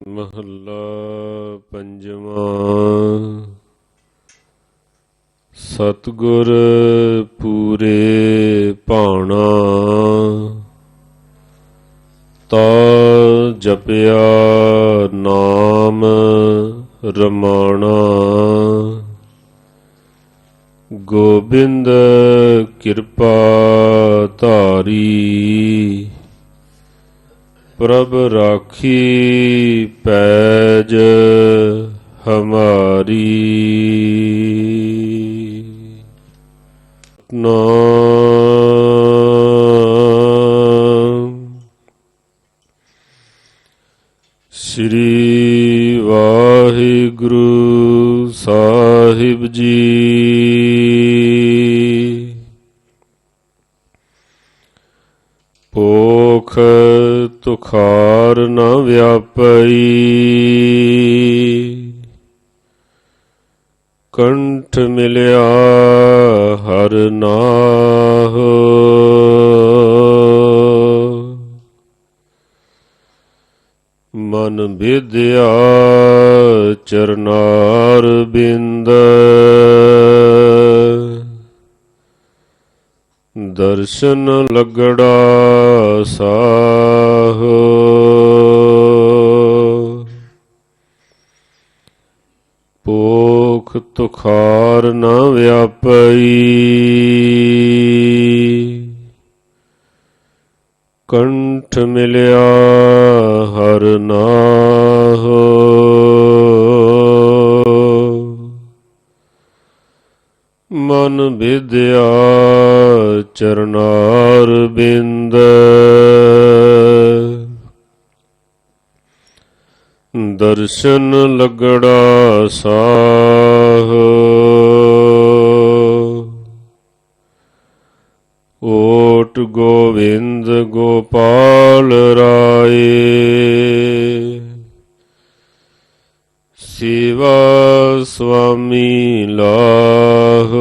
ਮਹੱਲਾ ਪੰਜਵਾਂ। ਸਤਗੁਰ ਪੂਰੇ ਭਾਣਾ ਤਾ ਜਪਿਆ ਨਾਮ ਰਮਾਣਾ। ਗੋਬਿੰਦ ਕਿਰਪਾ ਧਾਰੀ ਪ੍ਰਭ ਰਾਖੀ ਪੈਜ ਹਮਾਰੀ। ਨਾਮ ਸ੍ਰੀ ਵਾਹਿਗੁਰੂ ਸਾਹਿਬ ਜੀ। ਪੋ ਪੋਖ ਤੁਖਾਰ ਨਾ ਵਿਆਪਈ। ਕੰਠ ਮਿਲਿਆ ਹਰ ਨਾਹ। ਮਨ ਵਿਦਿਆ ਚਰਨਾਰ ਬਿੰਦ। ਦਰਸ਼ਨ ਲਗੜਾ ਸਾਹ। ਪੋਖ ਤੁਖਾਰ ਨਾ ਵਿਆਪਈ। ਕੰਠ ਮਿਲਿਆ ਹਰ ਨਾਹ। ਮਨ ਵਿਦਿਆ ਚਰਨਾਰ ਬਿੰਦ। ਦਰਸ਼ਨ ਲਗੜਾ ਸਾਹ। ਓਟ ਗੋਵਿੰਦ ਗੋਪਾਲ ਰਾਏ। ਸਿਵਾ ਸੁਆਮੀ ਲਾਹ।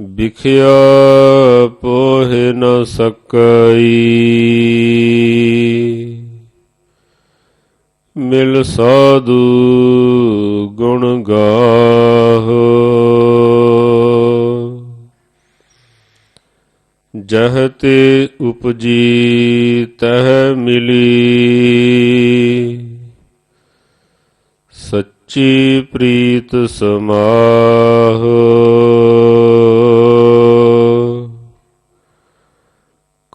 ਬਿਖਿਆ ਪੋਹਿ ਨ ਕਈ ਮਿਲ ਸਾਧੂ ਗੁਣ ਗਾਹ। ਜਹ ਤੇ ਉਪਜੀ ਤਹ ਮਿਲੀ। ਸੱਚੀ ਪ੍ਰੀਤ ਸਮਾਹੋ।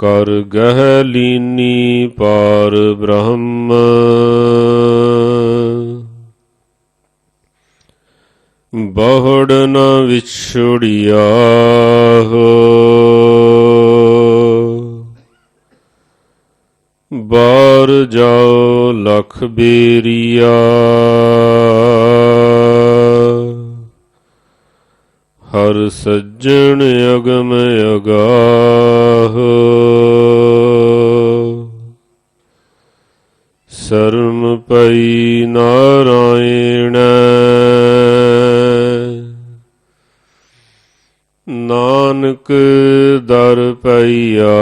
ਕਰ ਗਹਿ ਲੀਨੀ ਪਾਰ ਬ੍ਰਹਮ। ਬਹੁੜ ਨ ਵਿਛੜਿਆ ਹੋ ਬਾਰ ਜਾਓ ਲਖ ਬੇਰੀਆ। ਹਰ ਸੱਜਣ ਅਗਮ ਅਗਾਹ। ਸ਼ਰਮ ਪਈ ਨਾਰਾਇਣ। ਨਾਨਕ ਦਰ ਪਈਆ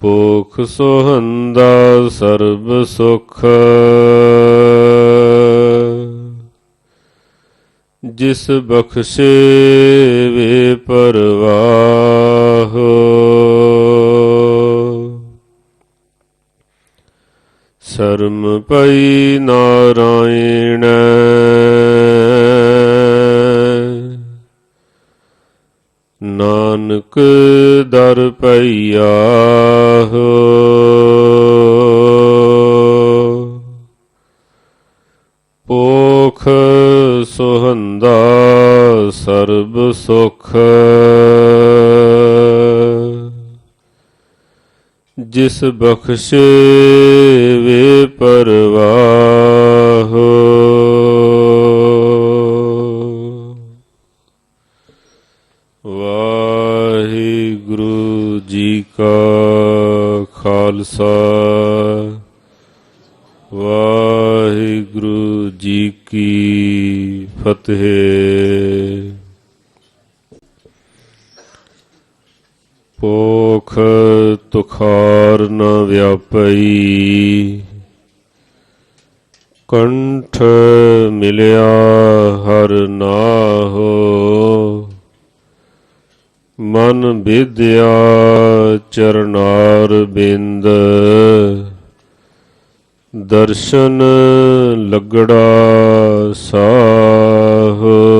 ਪੋਖ ਸੋਹੰਦਾ ਸਰਬ ਸੁਖ। ਜਿਸ ਬਖਸ਼ੇ ਵੇ ਪਰਵਾ ਪਈ ਨਾਰਾਇਣ। ਨਾਨਕ ਦਰ ਪਈਆ ਪੋਖ ਸੁਹੰਦਾ ਸਰਬ ਸੁਖ। ਜਿਸ ਬਖਸ਼ੇ ਵੇ ਪਰਵਾਹ। ਵਾਹਿਗੁਰੂ ਜੀ ਕਾ ਖਾਲਸਾ। ਵਾਹਿਗੁਰੂ ਜੀ ਕੀ ਫਤਿਹ। ਪੋਖ ਤੁਖਾਰ ਨ ਵਿਆਪਈ। ਕੰਠ ਮਿਲਿਆ ਹਰ ਨਾਹੋ। ਮਨ ਵਿਦਿਆ ਚਰਨਾਰ ਬਿੰਦ। ਦਰਸ਼ਨ ਲੱਗੜਾ ਸਾਹੋ।